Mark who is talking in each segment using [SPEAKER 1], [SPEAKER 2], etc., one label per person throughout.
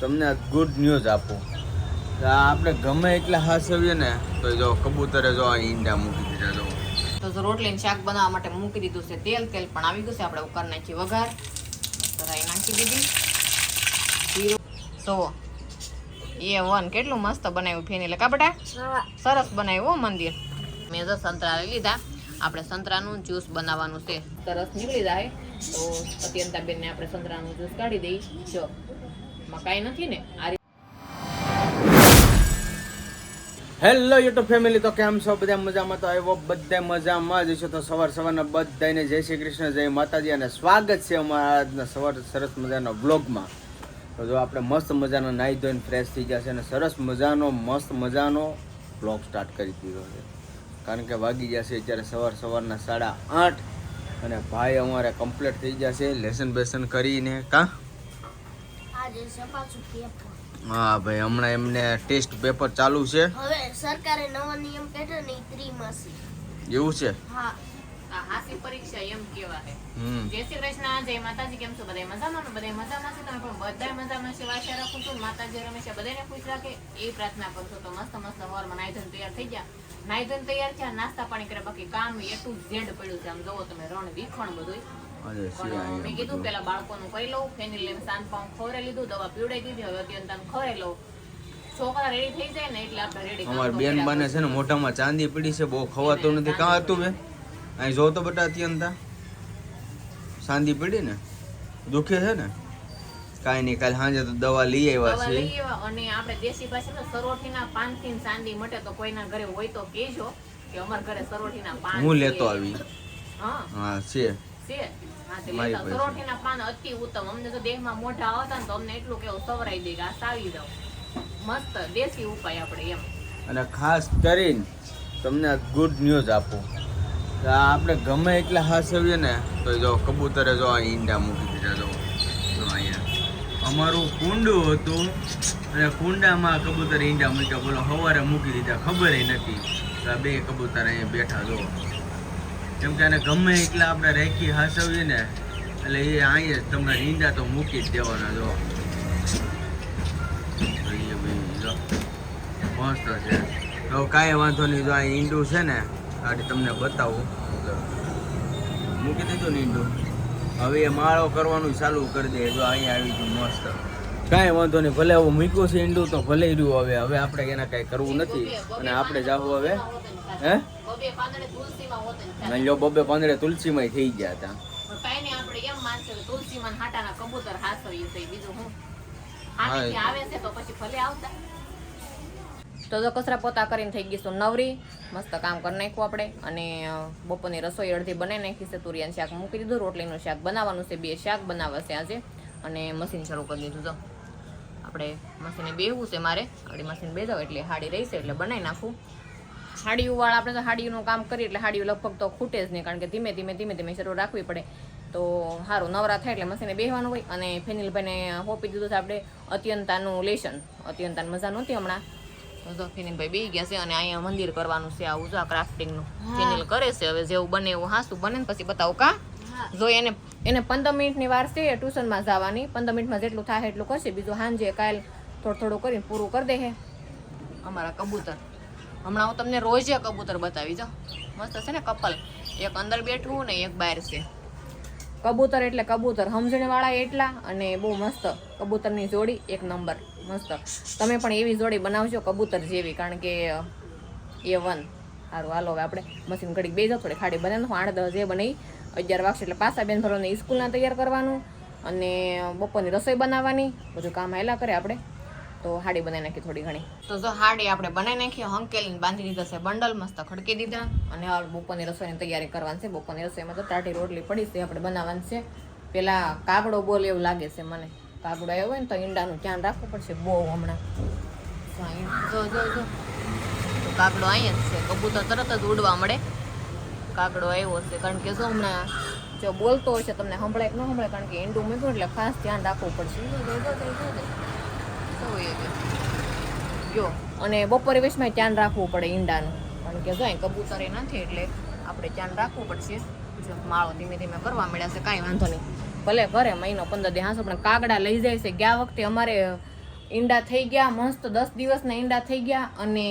[SPEAKER 1] તમને good news આપું. આપણે ગમે એટલા હાસવીએ ને, તો જો કબૂતરે જો ઈંડા મૂકી દીધા, જો.
[SPEAKER 2] તો રોટલીને શાક બનાવવા માટે મૂકી દીધું છે તેલ તેલ પણ આવી ગયું છે. આપણે ઉપર નાખી વઘાર. રાઈ નાખી દીધી. તો એ વન કેટલું મસ્ત બનાવ્યું ફેની એટલે બટા. સરસ બનાવ્યું મંદિર. મેં તો સંતરા લઈ લીધા. આપણે સંતરાનું જ્યુસ બનાવવાનું છે. સરસ નીકળી જાય. તો અત્યંતાબેનને આપણે સંતરાનું જ્યુસ કાઢી દઈએ જો. એમાં કાંઈ નથી ને? આ
[SPEAKER 1] હેલો યુટ્યુબ ફેમિલી તો કેમ છો? બધા મજામાં તો આવ્યો? બધા મજામાં જ છો. તો સવાર સવારના બધાને જય શ્રી કૃષ્ણ, જય માતાજી અને સ્વાગત છે અમારા આજના સવાર સરસ મજાના બ્લોગમાં તો જો આપણે મસ્ત મજાનો નાહી ધોઈને ફ્રેશ થઈ જશે અને સરસ મજાનો, મસ્ત મજાનો બ્લોગ સ્ટાર્ટ કરી દીધો છે. કારણ કે વાગી જશે અત્યારે સવાર સવારના સાડા આઠ અને ભાઈ અમારે કમ્પ્લીટ થઈ જશે લેસન બેસન કરીને. કાં?
[SPEAKER 3] છે
[SPEAKER 1] હા ભાઈ હમણાં એમને ટેસ્ટ પેપર ચાલુ છે.
[SPEAKER 3] હવે સરકારે નવો નિયમ કાઢ્યો ને ઈ ત્રિમાસિક
[SPEAKER 1] એવું છે?
[SPEAKER 3] હા.
[SPEAKER 2] હાસી પરીક્ષા એમ કેવા
[SPEAKER 1] હે
[SPEAKER 2] જય શ્રી કૃષ્ણ જય માતાજી કેમ છો? બધા મજામાં ને? બધા મજામાં છે? તમે પણ બધા મજામાં છે. વાસા રાખું છું માતાજી રમેશા. બધાને ખુશ રાખે. એ પ્રાર્થના કરશો તો મસ્ત મસ્ત સવારમાં નાઈ ધોઈને તૈયાર થઈ ગયા. નાઈ ધોઈને તૈયાર થયા. નાસ્તા પાણી કર્યા. બાકી કામ એ ટુ ઝેડ પડ્યું છે. આમ જોવો તમે રણ વિખણ બધું મેં કીધું પેલા બાળકોનું કરી લઉં ફેની સાંજ પાઉં ખવડાવી લીધું દવા પીવડાવી દીધી હવે અત્યંત ખવડાવી લઉં. છોકરા રેડી થઈ જાય ને એટલે આપણે રેડી
[SPEAKER 1] અમારી બેન બને છે ને મોઢામાં ચાંદી પડી છે બહુ ખવાતું નથી. કાં હતું બે અહીં જો તો બેટા અત્યંતા ચાંદી પડી ને? દુખે છે ને? કાંઈ નહીં કાલે સાંજે તો દવા લઈ આવ્યા છે
[SPEAKER 2] અને આપણે દેશી ભાષામાં સરોઠીના પાનથી થી ચાંદી મટે તો કોઈના ઘરે હોય તો કહેજો કે અમારા ઘરે સરોઠીના પાન
[SPEAKER 1] હું લેતો આવી.
[SPEAKER 2] હા.
[SPEAKER 1] હા છે.
[SPEAKER 2] છે.
[SPEAKER 1] પાસે.
[SPEAKER 2] સરોઠીના પાન અતિ ઉત્તમ. અમને તો દેહમાં મોઢા આવતા ને તો અમને એટલું કેવું સવરાઈ દે કે આ સાવી મસ્ત દેશી ઉપાય આપણે એમ.
[SPEAKER 1] અને ખાસ કરીને તમને ગુડ ન્યૂઝ આપું. આપણે ગમે એટલા હાસવીએ ને તો જો કબૂતરે જો ઈંડા મૂકી દીધા જો અહીંયા. અમારું કુંડું હતું અને કુંડામાં કબૂતર ઈંડા મૂક્યા બોલો સવારે મૂકી દીધા ખબર નથી. આ બે કબૂતર અહીંયા બેઠા જો. કેમ કે આને ગમે એટલા આપણે રેખી હાસવીએ ને એટલે એ અહીંયા જ નીંદા તો મૂકી જ દેવાના, જો. મસ્ત છે. તો કાંઈ વાંધો નહીં, જો આ ઈંડું છે ને, આડી તમને બતાવું. મૂકી દીધું ને ઈંડું. હવે એ માળો કરવાનું ચાલુ કરી દે, જો અહીંયા આવી ગયું મસ્ત. કાંઈ વાંધો નહીં, ભલે હું મૂક્યું છે ઈંડું તો ભલે રહ્યું હવે. હવે આપણે એના કાંઈ કરવું નથી. અને આપણે જાવું હવે, હે? લો બબે પાંદડે તુલસીમાં થઈ ગયા હતા
[SPEAKER 2] પણ નહીં આપણે એમ માનશે કે તુલસીમાં હાટાના કબૂતર હાસવીએ છે બીજું હું
[SPEAKER 1] હા,
[SPEAKER 2] આને
[SPEAKER 1] એ
[SPEAKER 2] ત્યાં આવે છે તો પછી ભલે આવતા. તો જો કચરા પોતા કરીને થઈ ગઈ નવરી. મસ્ત કામ કરી નાખ્યું આપણે. અને બપોરની રસોઈ અડધી બનાવી નાખી છે. તુરિયાનું શાક મૂકી દીધું રોટલીનું શાક બનાવવાનું છે. બે શાક બનાવશે છે આજે. અને મશીન શરૂ કરી દીધું તો આપણે મશીને બેવું છે મારે. આગળ મશીન બેસાવ એટલે હાડી રહી છે એટલે બનાવી નાખું. હાડીયું વાળા આપણે તો હાડીયું કામ કરીએ એટલે હાડીયું લગભગ તો ખૂટે જ નહીં કારણ કે ધીમે ધીમે ધીમે ધીમે શરૂ રાખવી પડે. તો સારું નવરા થાય એટલે મશીને બેહવાનું હોય અને ફેનિલભાઈને હોપી દીધું છે આપણે અત્યંતાનું લેશન. અત્યંતાની મજા નહોતી હમણાં. તો ફેનિલભાઈ બેસી ગયા છે અને અહીંયા મંદિર કરવાનું છે આવું જો આ ક્રાફ્ટિંગનું ફેનિલ કરે છે હવે જેવું બને એવું હાસું બને ને પછી બતાવું કા? જો એને એને પંદર મિનિટની વાર છે ટ્યુશનમાં જવાની. પંદર મિનિટમાં જેટલું થાય એટલું કરશે. બીજું સાંજે કાલ થોડું થોડું કરીને પૂરું કરી દે અમારા કબૂતર. હમણાં હું તમને રોજે કબૂતર બતાવી જાઉં મસ્ત છે ને કપલ. એક અંદર બેઠું ને એક બહાર છે. કબૂતર એટલે કબૂતર. સમજણ વાળા એટલા અને બહુ મસ્ત. કબૂતરની જોડી એક નંબર. મસ્ત. તમે પણ એવી જોડી બનાવજો કબૂતર જેવી, કારણ કે એ વન. સારું હાલો, હવે આપણે મશીન ઘડીક બે જાવ થોડી ખાડી બને આઠ, દસ જે બને અગિયાર વાગશે એટલે પાછા બેન ભરોને સ્કૂલના તૈયાર કરવાનું અને બપોરની રસોઈ બનાવવાની. બધું કામ હેલા કરે આપણે. તો હાડી બનાવી નાખી થોડી ઘણી. તો જો હાડી આપણે બનાવી નાખી, હંકેલીને બાંધી દીધા છે, બંડલ મસ્ત ખડકી દીધા. અને હવે બપોરની રસોઈની તૈયારી કરવાની છે, બપોરની રસોઈમાં તો ટાટી રોટલી પડી છે, આપણે બનાવવાની છે. પેલા કાગડો બોલ એવું લાગે છે મને. કાગડો આવ્યો હોય ને તો ઈંડાનું ધ્યાન રાખવું પડશે બહુ હમણાં. જો જો જો. તો કાગડો અહીંયા જ છે, કબૂતર તરત જ ઉડવા મળે. કાગડો આવ્યો છે, કારણ કે જો હમણાં જો બોલતો હોય છે, તમને સંભળાય કે ન સંભળાય, કારણ કે ઈંડું મૂક્યું એટલે ખાસ ધ્યાન રાખવું પડશે. જો, અને બપોરે વેશમાં ધ્યાન રાખવું પડે ઈંડાનું. કારણ કે જો કબૂતર એ નથી એટલે આપણે ધ્યાન રાખવું પડશે. માળો ધીમે ધીમે કરવા મળ્યા છે કાંઈ વાંધો નહીં. ભલે ભરે મહિનો પંદર દિવસ હાંસો પણ કાગડા લઈ જાય છે. ગયા વખતે અમારે ઈંડા થઈ ગયા મસ્ત દસ દિવસના ઈંડા થઈ ગયા અને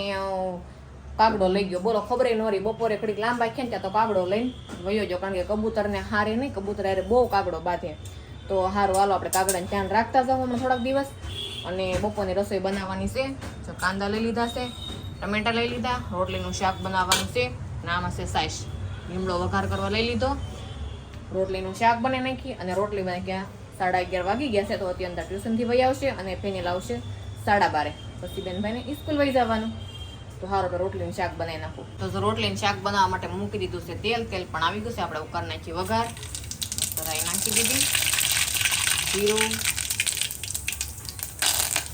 [SPEAKER 2] કાગડો લઈ ગયો. બોલો ખબર ન રહી બપોરે ઘડીક લાંબા ખેંચ્યા તો કાગડો લઈને વયો ગયો. કારણ કે કબૂતરને હારે નહીં કબૂતર હારે બહુ કાગડો બાંધે. તો હારું, હાલો, આપણે કાગડાને ધ્યાન રાખતા જાવ હમણાં થોડાક દિવસ. અને બપોરની રસોઈ બનાવવાની છે. તો કાંદા લઈ લીધા છે, ટમેટા લઈ લીધા, રોટલીનું શાક બનાવવાનું છે અને આમાં છે સાઈશ લીમડો વઘાર કરવા લઈ લીધો. રોટલીનું શાક બની નાખી અને રોટલી બની ગયા સાડા અગિયાર વાગી ગયા છે, તો અત્યંત ટ્યુશનથી વહી આવશે અને ફેનિલ આવશે સાડા બારે. પછી બેનભાઈને સ્કૂલ વહી જવાનું. તો સારું તો રોટલીનું શાક બનાવી નાખું. તો રોટલીનું શાક બનાવવા માટે મૂકી દીધું છે તેલ તેલ પણ આવી ગયું છે. આપણે ઉકાર નાખી વઘાર. રાઈ નાખી દીધી. જીરું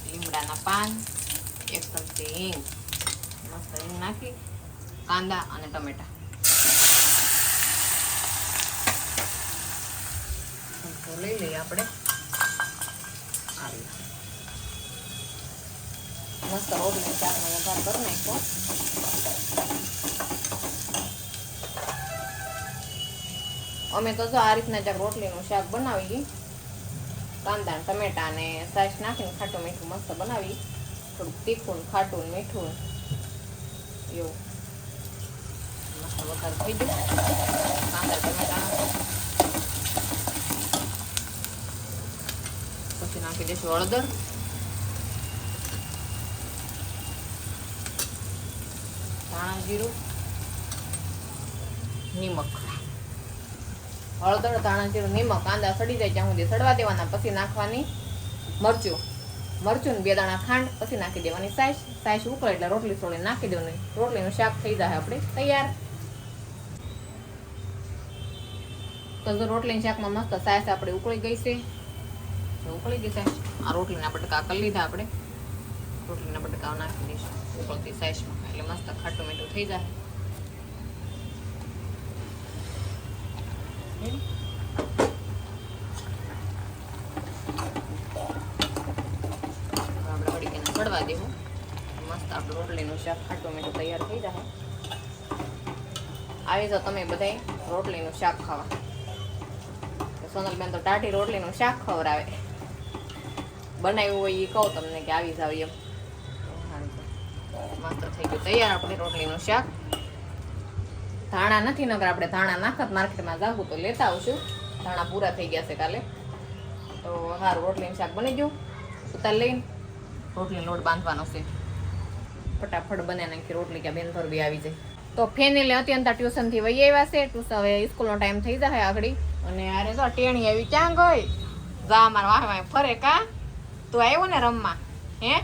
[SPEAKER 2] લીમડાના પાન એક ચમચી હિંગ મસ્ત હિંગ નાખી કાંદા અને ટમેટા લઈ લઈએ આપણે આવી મસ્ત રોટલી શાકનો વઘાર કરી નાખો અમે તો જો આ રીતના જ્યાં રોટલીનું શાક બનાવી કાંદા ટમેટા ને સાસ નાખીને ખાટું મીઠું મસ્ત બનાવી. થોડુંક તીખું ખાટું મીઠું એવું. મસ્ત વઘાર થઈ ગયું. કાંદા, ટમેટા. પછી નાખી દઈશું હળદર. ધાણા જીરું. નિમક. હળદર ધાણા જીરું નિમક, કાંદા સડી જાય ત્યાં સુધી સડવા દેવાના, પછી નાખવાની મરચું. મરચું બે દાણા ખાંડ, પછી નાખી દેવાની સાઈશ સાઈશ ઉકળે એટલે રોટલી સોળી નાખી દેવાની. રોટલીનું શાક થઈ જાય આપણે. તૈયાર. તો જો રોટલીના શાકમાં મસ્ત સાઈસ આપણે ઉકળી ગઈ છે. ઉકળી ગઈ છે. આ રોટલીના બટકા કરી લીધા આપણે. રોટલીના બટકા નાખી દઈશું. ઉકળતી સાઈસમાં. એટલે મસ્ત ખાટું મીઠું થઈ જાય. આપણે વળી કડવા દેવું મસ્ત આપણું રોટલીનું શાક ખાટું મીઠું તૈયાર થઈ જાય આવી જાઓ તમે બધાય રોટલીનું શાક ખાવા. સોનલબેન તો ટાઢી રોટલીનું શાક ખવડાવે બનાવ્યું હોય એ કહું તમને કે આવી જાવ એમ. મસ્ત થઈ ગયું. તૈયાર આપણે રોટલીનું શાક. ધાણા નથી નગર આપણે ધાણા નાખત માર્કેટમાં જાવું તો લેતા આવશું. ધાણા પૂરા થઈ ગયા છે કાલે. તો સારું રોટલીનું શાક બની ગયું. ઉતાર લઈને રોટલી લોટ બાંધવાનો છે. ફટાફટ બને નાખી રોટલી ક્યાં બેનધોર બી આવી જાય. તો ફેનિલે અત્યંત ટ્યુશનથી વહી આવ્યા છે. ટ્યુશન હવે સ્કૂલનો ટાઈમ થઈ જાય આગળ. અને અરે તો ટેણી આવી, ક્યાં ગઈ? જા, મારા વાહ વાહ ફરે કા? તું આવ્યો ને રમવા? હે?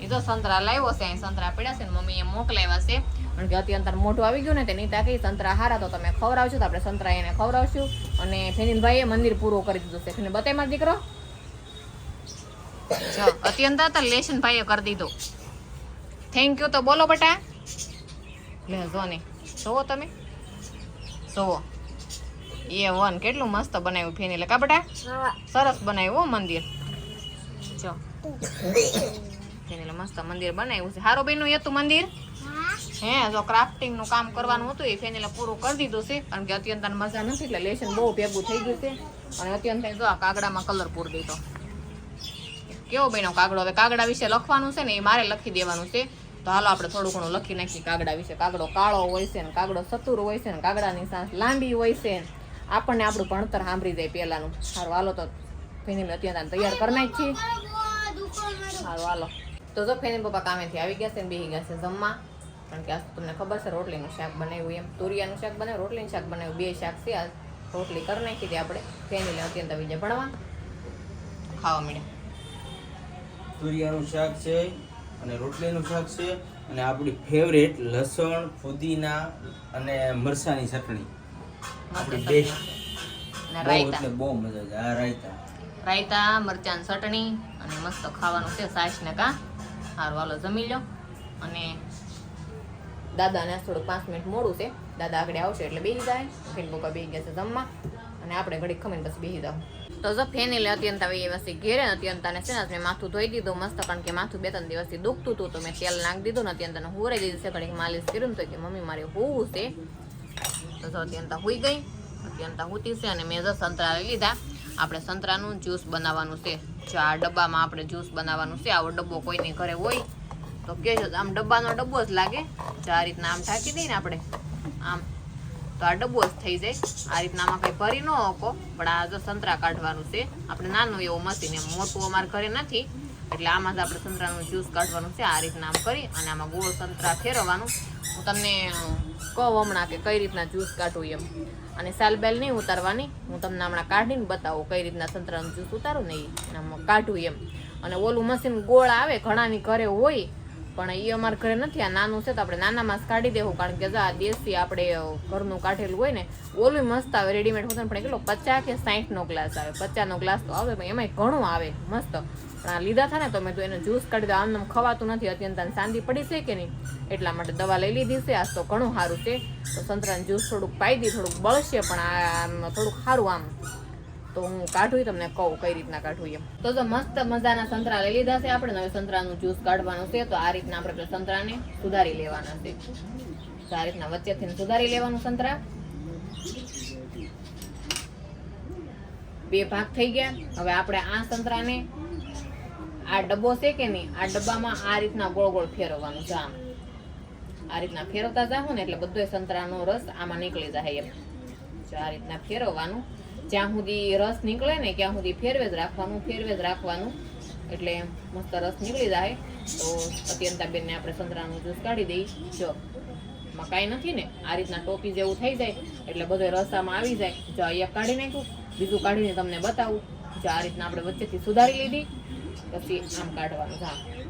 [SPEAKER 2] એ તો સંતરા લાવ્યો છે, અહીં સંતરા પડ્યા છે ને મમ્મી એ મોકલાવ્યા છે. કારણ કે અત્યંત મોઢું આવી ગયું ને તે નીતા કઈ સંતરા હારા તો તમે ખવડાવશો તો આપણે સંતરા એને ખવડાવશું. અને ફેનિલભાઈએ મંદિર પૂરું કરી દીધું છે. ફેનિલ બતાય મારો દીકરો? જો અત્યંત હતા લેશન ભાઈએ કરી દીધું. થેન્ક યુ તો બોલો બટા. લે જો ને. જોવો તમે. જોવો. એ વન કેટલું મસ્ત બનાવ્યું ફેની. લે કા બટા? સરસ બનાવ્યું હો મંદિર. જો. ફેની મસ્ત મંદિર બનાવ્યું છે. હારો બેનું એ તું મંદિર? હે જો ક્રાફ્ટિંગનું કામ કરવાનું હતું એ ફેનીલે પૂરું કરી દીધું છે. કારણ કે અત્યંત મજા નથી એટલે લેશન બહુ ભેગું થઈ ગયું છે. અને અત્યંત જો આ કાગડામાં કલર પૂરી દીધો. કેવો બન્યો કાગડો? હવે કાગડા વિશે લખવાનું છે ને એ મારે લખી દેવાનું છે. તો હાલો આપણે થોડું ઘણું લખી નાખીએ કાગડા વિશે. કાગડો કાળો હોય છે ને, કાગડો સતુર હોય છે ને, કાગડાની સાંસ લાંબી હોય છે આપણને આપણું ભણતર સાંભળી જાય પહેલાનું. સારું હાલો તો ફેની અત્યારે તૈયાર કરી નાખીએ. સારું હાલો. તો જો ફેની પપ્પા કામેથી આવી ગયા છે ને બેસી ગયા છે જમવા. કારણ કે આજ તમને ખબર છે રોટલીનું શાક બનાવ્યું એમ. તુરિયાનું શાક બનાવ્યું રોટલીનું શાક બનાવ્યું. બે શાક છે આજ રોટલી કરી નાખી હતી આપણે. લે અત્યંત આવી જાય ભણવા? ખાવા મળ્યા.
[SPEAKER 1] તુરિયાનું શાક છે અને રોટલીનું શાક છે અને આપણી ફેવરેટ લસણ ફુદીના અને મરસાની ચટણી. આપણી બેસ્ટ બહુ
[SPEAKER 2] રાયતા.
[SPEAKER 1] બહુ મજા છે આ રાયતા.
[SPEAKER 2] રાયતા મરચાં ચટણી અને મસ્ત ખાવાનું છે સાસ ને કા. સારું વાલો જમી લો. અને દાદાને થોડુંક પાંચ મિનિટ મોડું છે. દાદા આગળ આવશે એટલે બેસી જાય. ફેન પપ્પા બેસી ગયા છે જમવા. અને આપણે ઘડીક ખમીને પછી બેસી જાવ તો જો ફેનીલે અત્યંત આવી વસ્તી ઘેરે અત્યંતાને છે ને મેં માથું ધોઈ દીધું મસ્ત, કારણ કે માથું બે ત્રણ દિવસથી દુખતું હતું તો મેં તેલ નાખી દીધું ને અત્યંતાને હુરાઈ દીધું છે. ઘડીક માલિશ કર્યું તો કે મમ્મી મારે હોવું છે. તો જો અત્યંતા હોઈ ગઈ. અત્યંતા હોતી છે અને મેં જો સંતરા લઈ લીધા. આપણે સંતરાનું જ્યુસ બનાવવાનું છે. જો આ ડબ્બામાં આપણે જ્યુસ બનાવવાનું છે. આવો ડબ્બો કોઈની ઘરે હોય તો કહેજો આમ ડબ્બાનો ડબ્બો જ લાગે. જો આ રીતના આમ ઢાંકી દઈએ ને આપણે આમ, તો આ ડબ્બો જ થઈ જાય. આ રીતના આમાં કંઈ ભરી ન હકો પણ આ જો સંતરા કાઢવાનું છે, આપણે નાનું એવું મશીન, એમ મોટું અમારા ઘરે નથી, એટલે આમાં જ આપણે સંતરાનું જ્યુસ કાઢવાનું છે, આ રીતના આમ કરી, અને આમાં ગોળ સંતરા ફેરવવાનું. હું તમને કહું હમણાં કે કઈ રીતના જ્યુસ કાઢવું એમ. અને સાલબેલ નહીં ઉતારવાની, હું તમને હમણાં કાઢીને બતાવું કઈ રીતના સંતરાનું જ્યુસ ઉતારું ને એ કાઢું એમ. અને ઓલું મશીન ગોળ આવે, ઘણાની ઘરે હોય પણ એ અમારા ઘરે નથી, આ નાનું છે તો આપણે નાના માસ કાઢી દેવું, કારણ કે આ દેશી આપણે ઘરનું કાઢેલું હોય ને ઓલું મસ્ત આવે રેડીમેડ હોતું પણ કેટલો પચાસ કે સાઠનો ગ્લાસ આવે. પચાસનો ગ્લાસ તો આવે, પણ એમાંય ઘણું આવે, મસ્ત. પણ આ લીધા થાય ને, તો મેં તો એનો જ્યુસ કાઢી દો આમ ખવાતું નથી, અત્યંત શાંતિ પડી છે કે નહીં? એટલા માટે દવા લઈ લીધી છે, આજ તો ઘણું સારું છે. તો સંતરાનું જ્યુસ થોડુંક પાઈ દી, થોડુંક બળશે, પણ આ આમ થોડુંક સારું આમ. તો હું કાઢું તમને કહું કઈ રીતના કાઢું એમ. તો તો મસ્ત મજાના સંતરા લઈ લીધા છે આપણે, હવે સંતરાનું જ્યુસ કાઢવાનું છે, તો આ રીતના આપણે સંતરાને સુધારી લેવાના છે. તો આ રીતના વચ્ચેથી સુધારી લેવાનું સંતરા. બે ભાગ થઈ ગયા. હવે આપણે આ સંતરાને આ ડબ્બો છે કે નહીં, આ ડબ્બામાં આ રીતના ગોળ ગોળ ફેરવવાનું છે આમ. આ રીતના ફેરવતા જાઓ ને એટલે બધો સંતરાનો રસ આમાં નીકળી જાય એમ. આ રીતના ફેરવવાનું જ્યાં સુધી રસ નીકળે ને ત્યાં સુધી ફેરવે જ રાખવાનું, ફેરવે જ રાખવાનું. એટલે મસ્ત રસ નીકળી જાય. તો અત્યંતાબેનને આપણે સંતરાનું જ્યુસ કાઢી દઈ. જો કાંઈ નથી ને. આ રીતના ટોપી જેવું થઈ જાય. એટલે બધો રસામાં આવી જાય. જો અહીંયા કાઢી નાખ્યું. બીજું કાઢીને તમને બતાવું. જો આ રીતના આપણે વચ્ચેથી સુધારી લીધી. પછી આમ કાઢવાનું. આમ.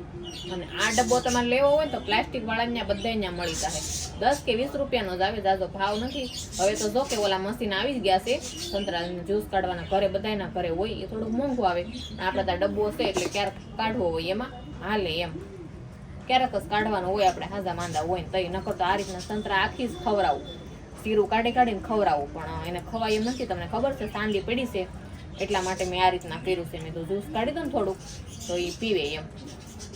[SPEAKER 2] અને આ ડબ્બો તમારે લેવો હોય તો પ્લાસ્ટિક વાળા ત્યાં બધા ત્યાં મળી જાય દસ કે વીસ રૂપિયાનો જ આવે, જાજો ભાવ નથી. હવે તો જો કે ઓલા મશીન આવી જ ગયા છે સંતરા જ્યુસ કાઢવાના ઘરે બધાના ઘરે હોય, એ થોડુંક મોંઘું આવે. આપણે ત્યાં ડબ્બો છે, એટલે ક્યારેક કાઢવો હોય એમાં, હાલે એમ. ક્યારેક જ કાઢવાનો હોય, આપણે હાજા માંદા હોય તઈ. નકર તો આ રીતના સંતરા આખી જ ખવડાવું. શીરું કાઢી કાઢીને ખવડાવું, પણ એને ખવાય એમ નથી. તમને ખબર છે, સાંડી પડી છે. એટલા માટે મેં આ રીતના કર્યું છે. મેં તો જ્યુસ કાઢી દઉં થોડુંક, તો એ પીવે એમ.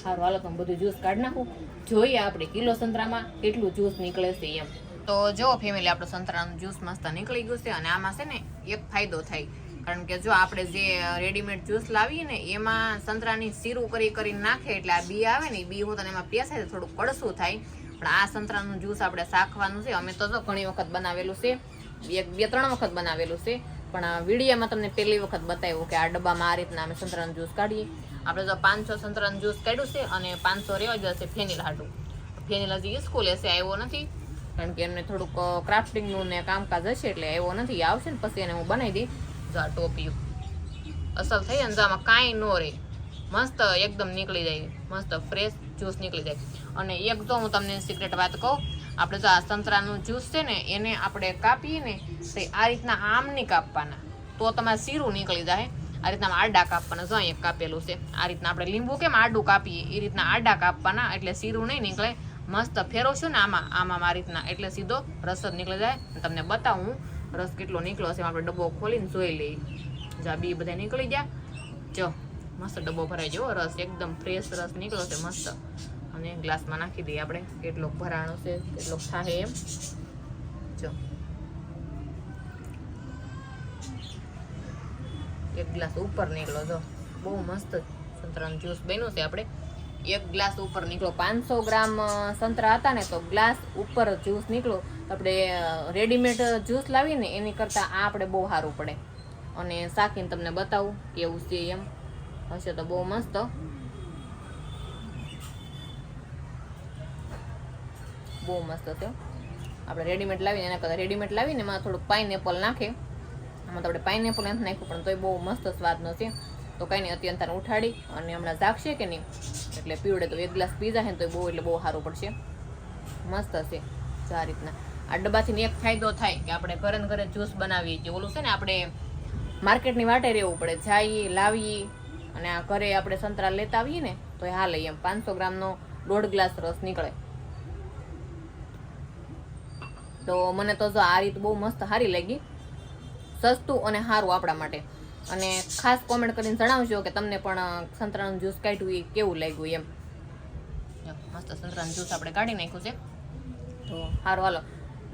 [SPEAKER 2] સારું. હાલો, તો બધું જ્યુસ કાઢી નાખું. જોઈએ આપણે કિલો સંતરામાં કેટલું જ્યુસ નીકળે છે એમ. તો જો ફેમિલી આપણું સંતરાનું જ્યુસ મસ્ત નીકળી ગયું છે અને આમાં છે ને એક ફાયદો થાય. કારણ કે જો આપણે જે રેડીમેડ જ્યુસ લાવીએ ને, એમાં સંતરાની સીરું કરી કરીને નાખે, એટલે આ બી આવે ને બી અને એમાં પીસાય તો થોડુંક કડસું થાય. પણ આ સંતરાનું જ્યુસ આપણે શાખવાનું છે. અમે તો ઘણી વખત બનાવેલું છે. એક, બે, ત્રણ વખત બનાવેલું છે. પણ વિડીયામાં તમને પહેલી વખત બતાવ્યું કે આ ડબ્બામાં આ રીતના અમે સંતરાનું જ્યુસ કાઢીએ. આપણે જો પાંચસો સંતરાનું જ્યુસ કાઢ્યું છે અને પાંચસો રેવા જશે ફેનિલ હાટું. ફેનિલ હજી સ્કૂલ હશે, આવ્યો નથી. કારણ કે એમને થોડુંક ક્રાફ્ટિંગનું ને કામકાજ હશે એટલે આવ્યો નથી. આવશે ને પછી એને હું બનાવી દઈ જો આ ટોપી અસલ થઈ ને જો આમાં કાંઈ ન રહે. મસ્ત એકદમ નીકળી જાય. મસ્ત ફ્રેશ જ્યુસ નીકળી જાય. અને એક તો હું તમને સિક્રેટ વાત કહું, આપણે જો આ સંતરાનું જ્યુસ છે ને, એને આપણે કાપીએ ને, તો આ રીતના આમ નહીં કાપવાના. તો તમારે શીરું નીકળી જાય. આ રીતના આડા કાપવાના. જો અહીંયા કાપેલું છે. આ રીતના આપણે લીંબુ કેમ આડું કાપીએ? એ રીતના આડા કાપવાના, એટલે શીરું નહીં નીકળે. મસ્ત ફેરવશું ને આમાં આમાં આ રીતના. એટલે સીધો રસ જ નીકળી જાય. તમને બતાવું, રસ કેટલો નીકળ્યો છે આપણે ડબ્બો ખોલીને જોઈ લઈએ. જો બી બધા નીકળી ગયા. જો, મસ્ત ડબ્બો ભરાઈ ગયો રસ. એકદમ ફ્રેશ રસ નીકળ્યો છે, મસ્ત. અને ગ્લાસમાં નાખી દઈએ આપણે. કેટલોક ભરાણો છે કેટલોક થાય એમ જો એક ગ્લાસ ઉપર નીકળો જો. બહુ મસ્ત સંતરાનું જ્યુસ બન્યું છે આપણે. એક ગ્લાસ ઉપર નીકળો. પાંચસો ગ્રામ સંતરા હતા ને, તો ગ્લાસ ઉપર જ્યુસ નીકળો. આપણે રેડીમેડ જ્યુસ લાવીને એની કરતાં આ આપણે બહુ સારું પડે. અને શાકીને તમને બતાવું કેવું છે એમ. હશે તો બહુ મસ્ત. બહુ મસ્ત છે. આપણે રેડીમેડ લાવીને, એના કરતાં રેડીમેડ લાવીને એમાં થોડુંક પાઇનેપલ નાખે. આમાં તો આપણે પાઇનેપલ નથી નાખ્યું, પણ તોય બહુ મસ્ત સ્વાદનો છે. તો કાંઈ નહીં અત્યંત ઉઠાડી અને હમણાં જાગશે કે નહીં? એટલે પીવડે તો એક ગ્લાસ પીઝા છે ને તો બહુ, એટલે બહુ સારું પડશે. મસ્ત જો આ રીતના. આ ડબ્બાથી એક ફાયદો થાય કે આપણે ઘરે ઘરે જ્યુસ બનાવીએ છીએ. ઓલું છે ને, આપણે માર્કેટની વાટે રહેવું પડે. જઈએ, લાવીએ અને આ ઘરે આપણે સંતરા લેતા આવીએ ને તો એ હાલે એમ. પાંચસો ગ્રામનો દોઢ ગ્લાસ રસ નીકળે. તો મને તો જો આ રીત બહુ મસ્ત સારી લાગી. સસ્તું અને સારું આપણા માટે. અને ખાસ કોમેન્ટ કરીને જણાવજો કે તમને પણ સંતરાનું જ્યુસ કાઢ્યું એ કેવું લાગ્યું એમ. મસ્ત સંતરાનું જ્યુસ આપણે કાઢી નાખ્યું છે. તો સારું હાલો.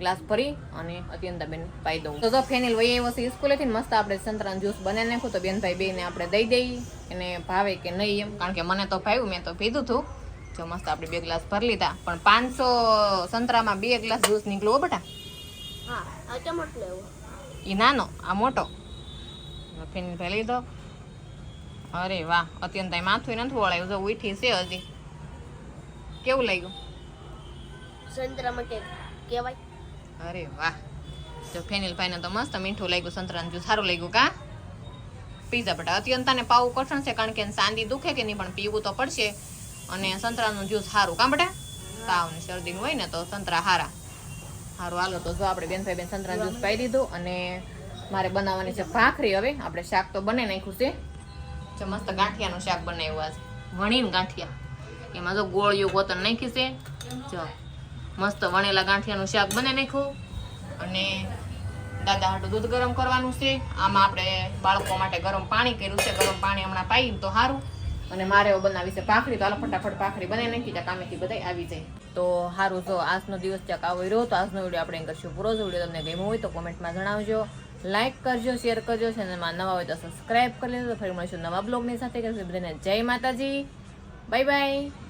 [SPEAKER 2] ગ્લાસ ભરી અને અત્યંતાબેન પાઈ દઉં. તો જો, ફેનિલ વહી આવ્યો છે સ્કૂલેથી મસ્ત આપણે સંતરાનું જ્યુસ બનાવી નાખ્યું. તો બેનભાઈ બેને આપણે દઈ દઈએ એને ભાવે કે નહીં એમ. કારણ કે મને તો ભાવ્યું, મેં તો પીધું હતું. જો, મસ્ત આપણે બે ગ્લાસ ભરી લીધા. પણ પાંચસો સંતરામાં બે ગ્લાસ જ્યુસ નીકળ્યો બટા.
[SPEAKER 3] હા એટલે એવું
[SPEAKER 2] એ નાનો આ મોટો. ફેનિલ ભાઈ લીધો. અરે વાહ અત્યંત માથું નથી વળાયું. જો ઉઠી છે હજી. કેવું લાગ્યું?
[SPEAKER 3] સંતરામાં કે કહેવાય.
[SPEAKER 2] અરે વાહ. જો ફેનિલ ભાઈને તો મસ્ત મીઠું લાગ્યું સંતરાનું જ્યુસ સારું લાગ્યું કા? પીઝા બટા. અત્યંતાને પાવું કઠણ છે કારણ કે સાંદી દુખે કે નહીં પણ પીવું તો પડશે. અને સંતરાનું જ્યુસ સારું કાં બટા? તાવ ને શરદીનું હોય ને તો સંતરા હારા. સારું હાલો, તો જો આપણે બેન ભાઈ બેન સંતરા જ્યુસ પાઈ દીધું અને મારે બનાવવાની છે ભાખરી હવે. આપણે શાક તો બને નાખ્યું છે. જો મસ્ત ગાંઠિયાનું શાક બનાવ્યું આજે. વણીને ગાંઠિયા. એમાં જો ગોળિયું ગોતન નાખી છે. જો મસ્ત વણેલા ગાંઠિયાનું શાક બને નાખ્યું. અને દાદા હાટું દૂધ ગરમ કરવાનું છે. આમાં આપણે બાળકો માટે ગરમ પાણી કર્યું છે. ગરમ પાણી હમણાં પાઈ તો સારું અને મારે એવું બનાવી છે ભાખરી, તો હાલો ફટાફટ ભાખરી બને નાખી ત્યાં કામેથી બધા આવી જાય. તો સારું જો આજનો દિવસ ક્યાંક આવો રહ્યો, તો આજનો વીડિયો આપણે કરશું પૂરો. જો વીડિયો તમને ગમ્યો હોય તો કોમેન્ટમાં જણાવજો લાઇક કરજો, શેર કરજો, ચેનલમાં નવા હોય તો સબસ્ક્રાઈબ કરી લેજો. ફરી મળીશું નવા બ્લોગની સાથે. કરશું બધાને જય માતાજી. Bye bye.